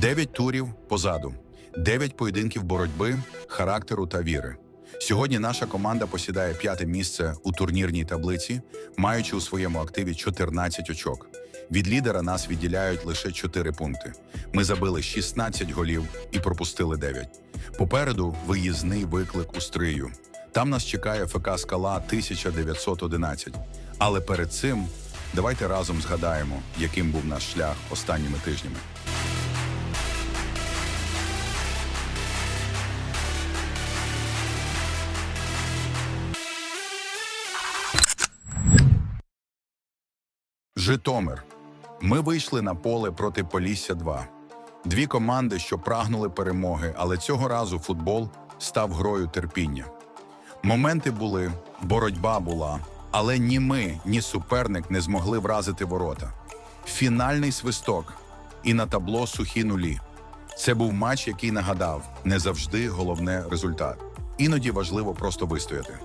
Дев'ять турів позаду, дев'ять поєдинків боротьби, характеру та віри. Сьогодні наша команда посідає п'яте місце у турнірній таблиці, маючи у своєму активі 14 очок. Від лідера нас відділяють лише 4 пункти. Ми забили 16 голів і пропустили 9. Попереду виїзний виклик у Стрию. Там нас чекає ФК Скала 1911. Але перед цим давайте разом згадаємо, яким був наш шлях останніми тижнями. Житомир. Ми вийшли на поле проти Полісся 2 Дві команди, що прагнули перемоги, але цього разу футбол став грою терпіння. Моменти були, боротьба була, але ні ми, ні суперник не змогли вразити ворота. Фінальний свисток і на табло сухі нулі. Це був матч, який нагадав не завжди головне результат. Іноді важливо просто вистояти.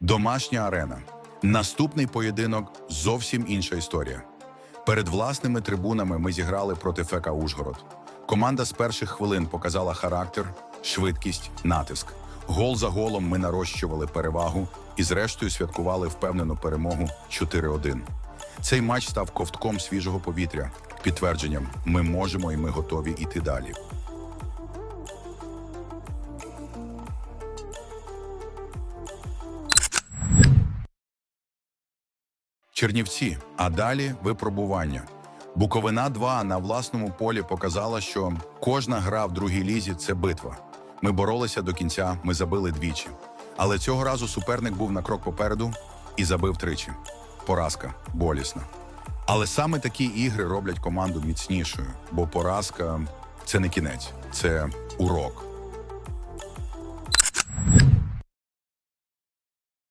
Домашня арена. Наступний поєдинок зовсім інша історія. Перед власними трибунами ми зіграли проти ФК Ужгород. Команда з перших хвилин показала характер, швидкість, натиск. Гол за голом ми нарощували перевагу і, зрештою, святкували впевнену перемогу 4-1. Цей матч став ковтком свіжого повітря, підтвердженням: ми можемо і ми готові йти далі. Чернівці, а далі випробування. Буковина 2 на власному полі показала, що кожна гра в другій лізі це битва. Ми боролися до кінця, ми забили двічі. Але цього разу суперник був на крок попереду і забив тричі. Поразка болісна. Але саме такі ігри роблять команду міцнішою, бо поразка це не кінець, це урок.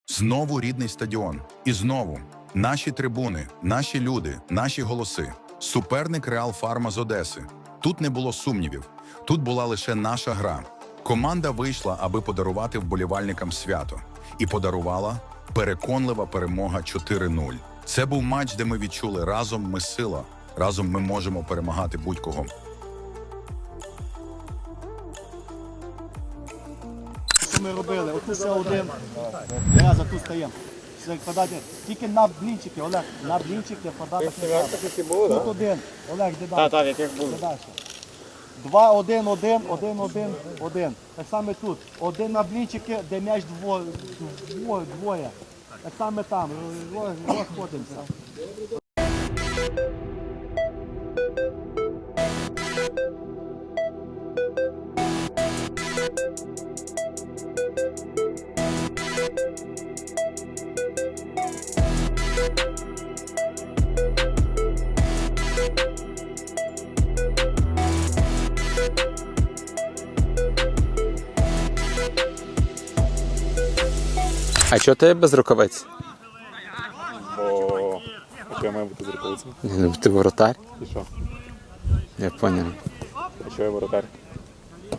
Знову рідний стадіон. І знову наші трибуни, наші люди, наші голоси. Суперник Реал Фарма з Одеси. Тут не було сумнівів. Тут була лише наша гра. Команда вийшла, аби подарувати вболівальникам свято, і подарувала переконлива перемога 4-0. Це був матч, де ми відчули разом ми сила, разом ми можемо перемагати будь-кого. Ми робили? Отут ще один. Я за тут стаємо. Подати. Тільки на блінчики, Олег, на блінчики подати. Тут один. Олег, де далі? Так, яких було. Де далі? Два, один, один, один, один, один. Так само тут. Один на блінчики, де м'яч двоє. Так само там. Роз- Розходимося. А чого ти без рукавиць? Бо що я маю бути з рукавицями? Ну, Ти воротар? І що? Я поняв. А що я воротар?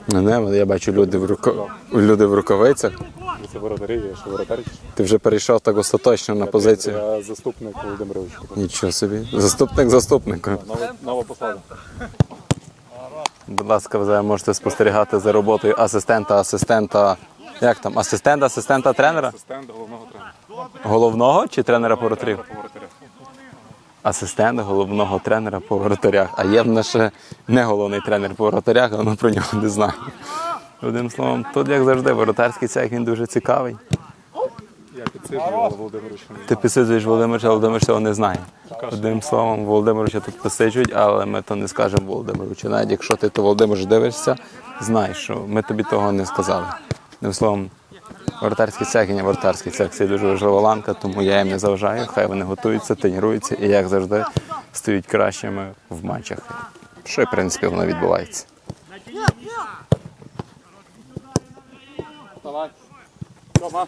Ну не, але я бачу люди в рука... люди в рукавицях. Ви це воротарі, я що воротар? чи що? Ти вже перейшов так остаточно на позицію. Я заступник Володимирович. Нічого собі. Заступник заступника. Нова, нова посада. Будь ласка, ви можете спостерігати за роботою асистента, асистента. Як там? Асистент, асистента тренера? Асистент головного тренера. Головного чи тренера по воротарів? По воротарях. Асистент головного тренера по воротарях. А є в нас ще не головний тренер по воротарях, але ми про нього не знаємо. Одним словом, тут, як завжди, воротарський цех він дуже цікавий. Я підсиджую, але Ти підсиджуєш Володимировича, Володимир цього не знає. Одним словом, Володимировича тут підсиджують, але ми то не скажемо Володимировичу. Навіть якщо ти то Володимир дивишся, знай, що ми тобі того не сказали. Одним словом, воротарський цех не воротарський цех це дуже важлива ланка, тому я їм не заважаю. Хай вони готуються, тренуються і, як завжди, стають кращими в матчах. Що, в принципі, воно відбувається. Давай. Тома.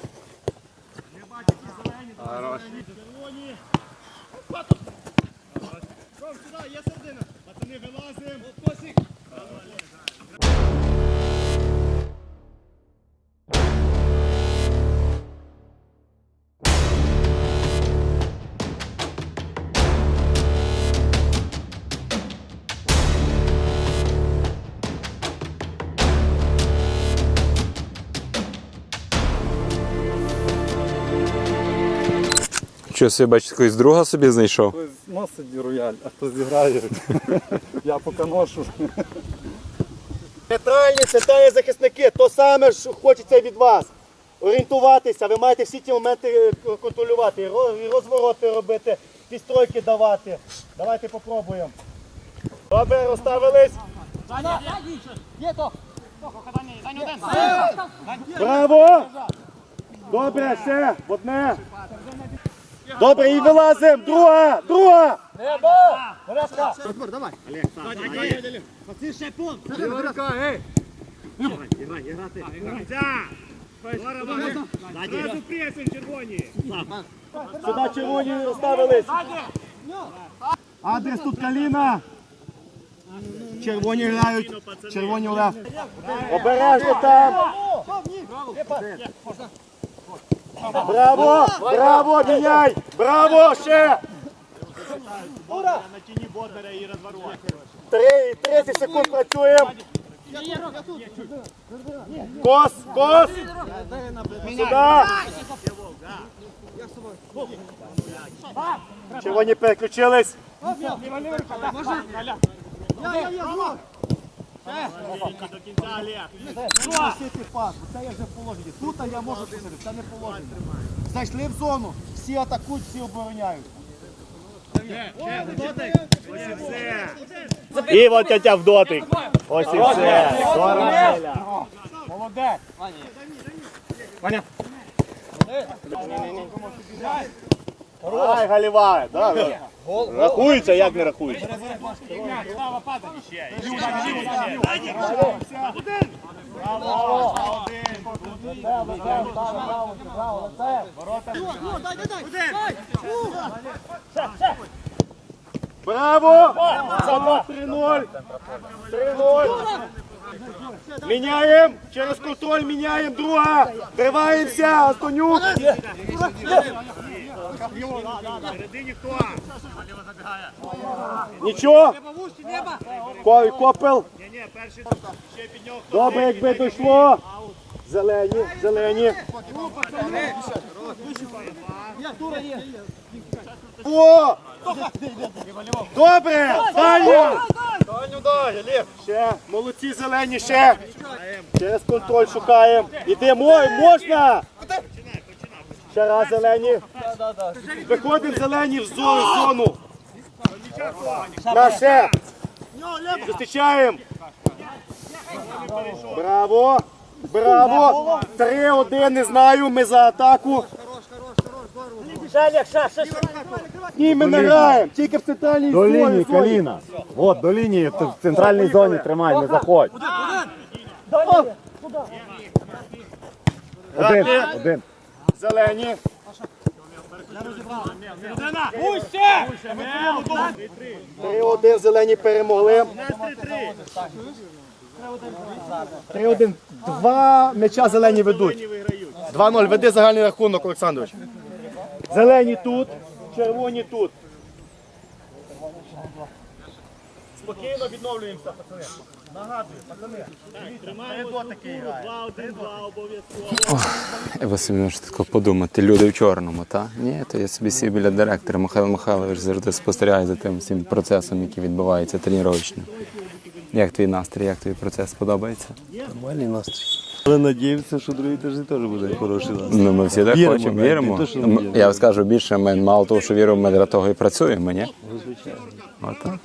Хорош. Що собі бачиш, якогось друга собі знайшов? Хтось носить рояль, а хтось зіграє. Я поки ношу. Нейтральні центральні захисники, то саме ж хочеться від вас. Орієнтуватися, ви маєте всі ті моменти е, контролювати, і розвороти робити, підстройки давати. Давайте попробуємо. Добре, розставились. Браво! Добре, ще, одне. Добре, і вилазимо. Друга, друга. Небо! Березка. Сюди червоні розставились. Адрес тут каліна. Червоні грають. Червоні лев. Обережно там. Браво! Браво! Браво! Міняй! Браво! Ще! Три, 30 секунд працюємо. Кос, кос! Сюди! Червоні переключились. Це я вже в положенні. Тут я можу посадити, це не положення. Зайшли в зону, всі атакують, всі обороняють. І от тятя в дотик. Ось і все. Молодець. Ваня. Ай, галіває, да, да. Рахується, як не рахується. Браво! Сама 3-0. 3-0. Міняємо. Через контроль міняємо. Друга. Триваємося. Антонюк. Нічого. Ко- Копел. Добре, якби дійшло. Зелені, зелені. О! Добре! Далі! Ще, молодці зелені, ще! Через контроль шукаємо. Ідемо, можна! Ще раз зелені. Виходимо зелені в зону. зону. На ще. Зустрічаємо. Браво! Браво! Три-один, не знаю, ми за атаку. Ні, ми не граємо, тільки в центральній До лінії, зоні. Каліна. От, до лінії, ти в центральній зоні тримай, не заходь. Один, один. Зелені. Три-один зелені перемогли. Три-один. Два м'яча зелені ведуть. 2-0. Веди загальний рахунок, Олександрович. Зелені тут, червоні тут. Спокійно відновлюємося, пацани. Нагадую, пацани. Такий грає. Собі можете тако подумати, люди в чорному, та? Ні, то я собі сів біля директора. Михайло Михайлович завжди спостерігає за тим всім процесом, який відбувається тренувачно. Як твій настрій, як твій процес подобається? Нормальний настрій. Але надіємося, що другий тиждень теж буде хороший настрій. Ну, ми всі так Віримо, хочемо, віримо. не то, що М- віримо. Я скажу більше, ми мало того, що віримо, ми для того і працюємо, ні? Отак.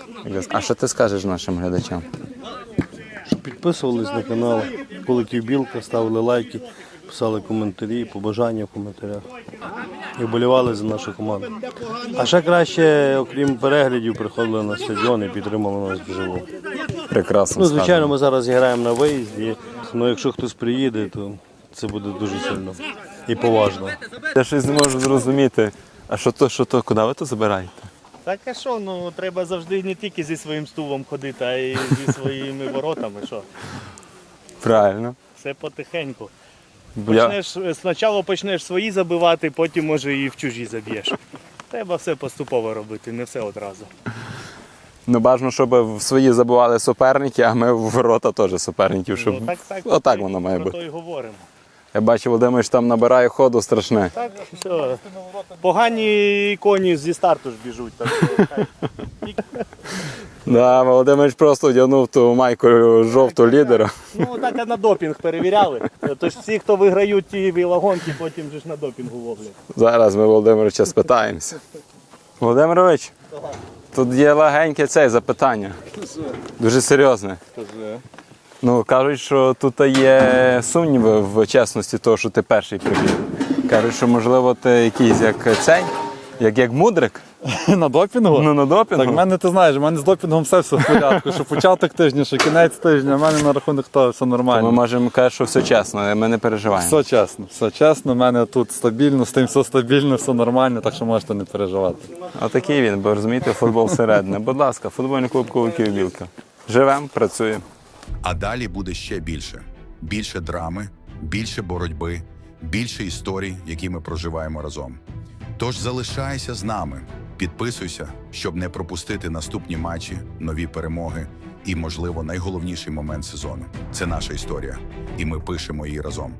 А що ти скажеш нашим глядачам? Підписувались на канал Колектив Білка, ставили лайки, писали коментарі, побажання в коментарях. І вболівали за нашу команду. А ще краще, окрім переглядів, приходили на стадіон і підтримали нас вживу. Прекрасно Ну, звичайно, ми зараз граємо на виїзді. Ну, якщо хтось приїде, то це буде дуже сильно і поважно. Я щось не можу зрозуміти. А що то, що то, куди ви то забираєте? Так а що, ну треба завжди не тільки зі своїм стулом ходити, а й зі своїми воротами. Що? Правильно. Все потихеньку. Почнеш, спочатку почнеш свої забивати, потім може і в чужі заб'єш. Треба все поступово робити, не все одразу. Ну, бажано, щоб в свої забували суперники, а ми в ворота теж суперників, щоб Ну, так, так, отак воно має про бути. то й говоримо. Я бачу, Володимир там набирає ходу страшне. Так, все. Погані коні зі старту ж біжуть. Так що хай. Да, Володимир просто вдягнув ту майку жовту лідера. Ну так а на допінг перевіряли. Тож всі, хто виграють ті велогонки, потім же ж на допінгу ловлять. Зараз ми Володимировича спитаємося. Володимирович, тут є легеньке це запитання. Дуже серйозне. Ну, кажуть, що тут є сумніви в чесності того, що ти перший прибіг. Кажуть, що можливо ти якийсь як цей, як, як мудрик, На допінгу? ну на допінгу. Так, в мене ти знаєш, в мене з допінгом все все в порядку. Що початок тижня, що кінець тижня, в мене на рахунок того все нормально. Ми можемо казати, що все чесно, ми не переживаємо. Все чесно, все чесно, в мене тут стабільно, з тим все стабільно, все нормально, так що можете не переживати. Отакий він, бо розумієте, футбол всередине. Будь ласка, футбольний клуб Куликів Білка. Живемо, працюємо. А далі буде ще більше: більше драми, більше боротьби, більше історій, які ми проживаємо разом. Тож залишайся з нами, підписуйся, щоб не пропустити наступні матчі, нові перемоги і, можливо, найголовніший момент сезону. Це наша історія, і ми пишемо її разом.